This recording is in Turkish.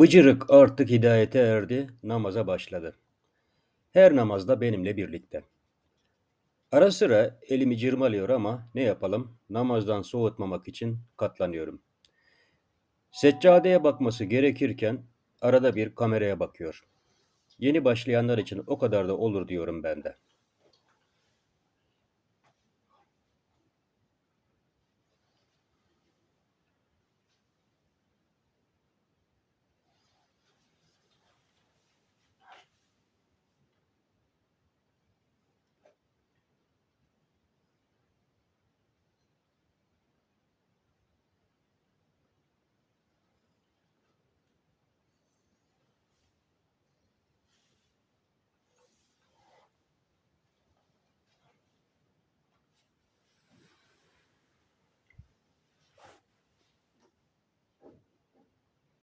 Bıcırık artık hidayete erdi, namaza başladı. Her namazda benimle birlikte. Ara sıra elimi cırmalıyor ama ne yapalım, namazdan soğutmamak için katlanıyorum. Seccadeye bakması gerekirken arada bir kameraya bakıyor. Yeni başlayanlar için o kadar da olur diyorum ben de.